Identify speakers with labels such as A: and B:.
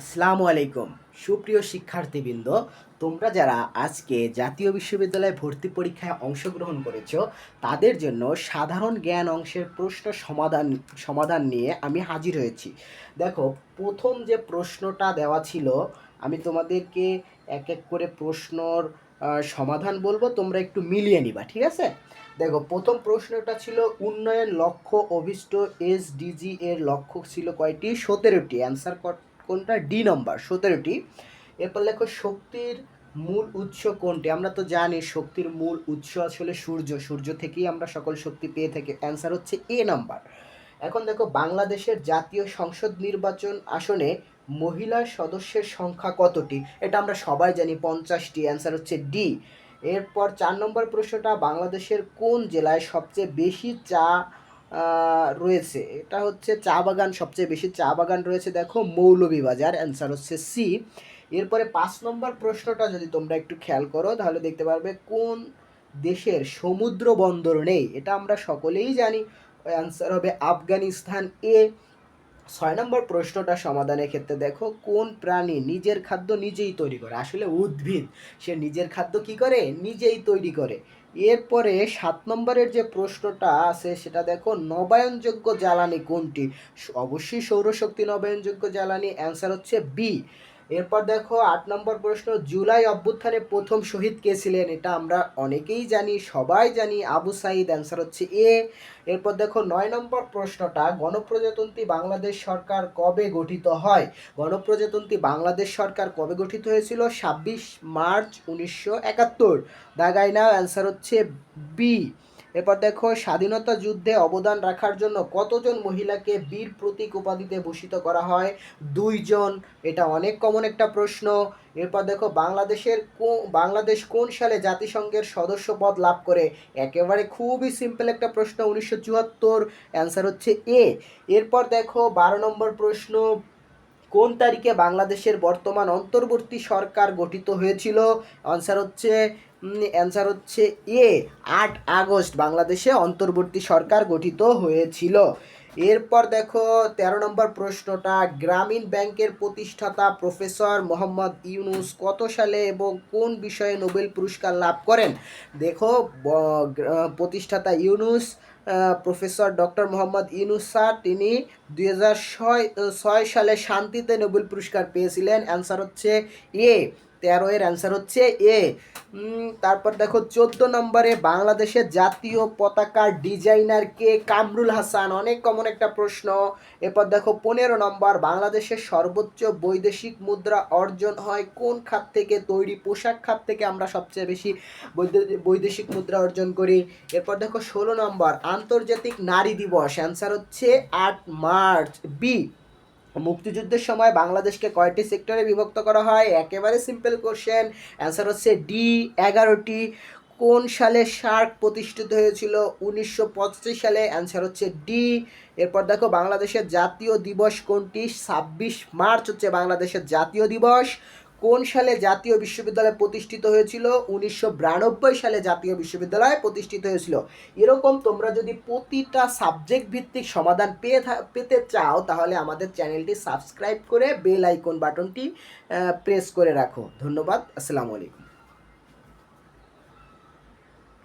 A: আসসালামু আলাইকুম। সুপ্রিয় শিক্ষার্থীবৃন্দ, তোমরা যারা আজকে জাতীয় বিশ্ববিদ্যালয়ে ভর্তি পরীক্ষায় অংশগ্রহণ করেছ, তাদের জন্য সাধারণ জ্ঞান অংশের প্রশ্ন সমাধান সমাধান নিয়ে আমি হাজির হয়েছি। দেখো, প্রথম যে প্রশ্নটা দেওয়া ছিল, আমি তোমাদেরকে এক এক করে প্রশ্নর সমাধান বলব, তোমরা একটু মিলিয়ে নিবা, ঠিক আছে? দেখো, প্রথম প্রশ্নটা ছিল, উন্নয়ন লক্ষ্য অভিষ্ট এসডিজি এর লক্ষ্য ছিল কয়টি? সতেরোটি। অ্যান্সার কোনটা? ডি নম্বর সতেরোটি এরপর লেখো শক্তির মূল উৎস কোনটি? আমরা তো জানি শক্তির মূল উৎস আসলে সূর্য। সূর্য থেকেই আমরা সকল শক্তি পেয়ে থাকি। অ্যান্সার হচ্ছে এ নাম্বার। এখন দেখো বাংলাদেশের জাতীয় সংসদ নির্বাচন আসনে মহিলা সদস্যের সংখ্যা কতটি? এটা আমরা সবাই জানি পঞ্চাশটি অ্যান্সার হচ্ছে ডি। এরপর চার নম্বর প্রশ্নটা, বাংলাদেশের কোন জেলায় সবচেয়ে বেশি চা রয়েছে। এটা হচ্ছে চা বাগান, সবচেয়ে বেশি চা বাগান রয়েছে, দেখো, মৌলভীবাজার অ্যান্সার হচ্ছে সি এরপরে পাঁচ নম্বর প্রশ্নটা যদি তোমরা একটু খেয়াল করো, তাহলে দেখতে পারবে কোন দেশের সমুদ্র বন্দর নেই। এটা আমরা সকলেই জানি। অ্যান্সার হবে আফগানিস্তান এ ছয় নম্বর প্রশ্নটা সমাধানের ক্ষেত্রে দেখো, কোন প্রাণী নিজের খাদ্য নিজেই তৈরি করে? আসলে উদ্ভিদ, সে নিজের খাদ্য কি করে? নিজেই তৈরি করে। এরপরে সাত নম্বরের যে প্রশ্নটা আছে, সেটা দেখো, নবায়নযোগ্য জ্বালানি কোনটি? অবশ্যই সৌরশক্তি নবায়নযোগ্য জ্বালানি। অ্যান্সার হচ্ছে বি। এরপর দেখো আট নম্বর প্রশ্ন, জুলাই অভ্যুত্থানে প্রথম শহীদ কে ছিলেন? এটা আমরা অনেকেই জানি, সবাই জানি। আবু সাইদ অ্যান্সার হচ্ছে এ এরপর দেখো নয় নম্বর প্রশ্নটা, গণপ্রজাতন্ত্রী বাংলাদেশ সরকার কবে গঠিত হয়? গণপ্রজাতন্ত্রী বাংলাদেশ সরকার কবে গঠিত হয়েছিল? ছাব্বিশ মার্চ উনিশশো একাত্তর। দাগাই না অ্যান্সার হচ্ছে বি এরপর দেখো, স্বাধীনতা যুদ্ধে অবদান রাখার জন্য কতজন মহিলাকে বীর প্রতীক উপাধিতে ভূষিত করা হয়? দুইজন। এটা অনেক কমন একটা প্রশ্ন। এরপর দেখো, বাংলাদেশের বাংলাদেশ কোন সালে জাতিসংঘের সদস্য পদ লাভ করে? একেবারে খুবই সিম্পল একটা প্রশ্ন, উনিশশো চুয়াত্তর। অ্যান্সার হচ্ছে এ এরপর দেখো, বারো নম্বর প্রশ্ন, কোন তারিখে বাংলাদেশের বর্তমান অন্তর্বর্তী সরকার গঠিত হয়েছিল? আনসার হচ্ছে অ্যান্সার হচ্ছে এ আট আগস্ট বাংলাদেশে অন্তর্বর্তী সরকার গঠিত হয়েছিল। এরপর দেখো, তেরো নম্বর প্রশ্নটা, গ্রামীণ ব্যাংকের প্রতিষ্ঠাতা প্রফেসর মোহাম্মদ ইউনুস কত সালে এবং কোন বিষয়ে নোবেল পুরস্কার লাভ করেন? দেখো প্রতিষ্ঠাতা Yunus professor doctor Muhammad Yunus sir, তিনি দুই ছয় সালে শান্তিতে নোবেল পুরস্কার পেয়েছিলেন। অ্যান্সার হচ্ছে এ, তেরো এর অ্যান্সার হচ্ছে এ। তারপর দেখো, চোদ্দ নম্বরে বাংলাদেশের জাতীয় পতাকার ডিজাইনার কে? কামরুল হাসান। অনেক কমন একটা প্রশ্ন। এরপর দেখো, পনেরো নম্বর, বাংলাদেশের সর্বোচ্চ বৈদেশিক মুদ্রা অর্জন হয় কোন খাত থেকে? তৈরি পোশাক খাত থেকে আমরা সবচেয়ে বেশি বৈদে- বৈদেশিক মুদ্রা অর্জন করি। এরপর দেখো, ষোলো নম্বর, আন্তর্জাতিক নারী দিবস। অ্যান্সার হচ্ছে আট মার্চ। বি মুক্তিযুদ্ধের সময় বাংলাদেশকে কয়টি সেক্টরে বিভক্ত করা হয়। একেবারে সিম্পল কোশ্চেন অ্যান্সার হচ্ছে ডি এগারোটি। কোন সালে সার্ক প্রতিষ্ঠিত হয়েছিল? উনিশশো পঁচাশি সালে। অ্যান্সার হচ্ছে ডি এরপর দেখো, বাংলাদেশের জাতীয় দিবস কোনটি? ছাব্বিশ মার্চ হচ্ছে বাংলাদেশের জাতীয় দিবস। কোন সালে জাতীয় বিশ্ববিদ্যালয় প্রতিষ্ঠিত হয়েছিল? উনিশশো বিরানব্বই সালে জাতীয় বিশ্ববিদ্যালয় প্রতিষ্ঠিত হয়েছিল। এরকম তোমরা যদি প্রতিটা সাবজেক্ট ভিত্তিক সমাধান পেয়ে পেতে চাও, তাহলে আমাদের চ্যানেলটি সাবস্ক্রাইব করে বেল আইকন বাটনটি প্রেস করে রাখো। ধন্যবাদ। আসসালামু আলাইকুম।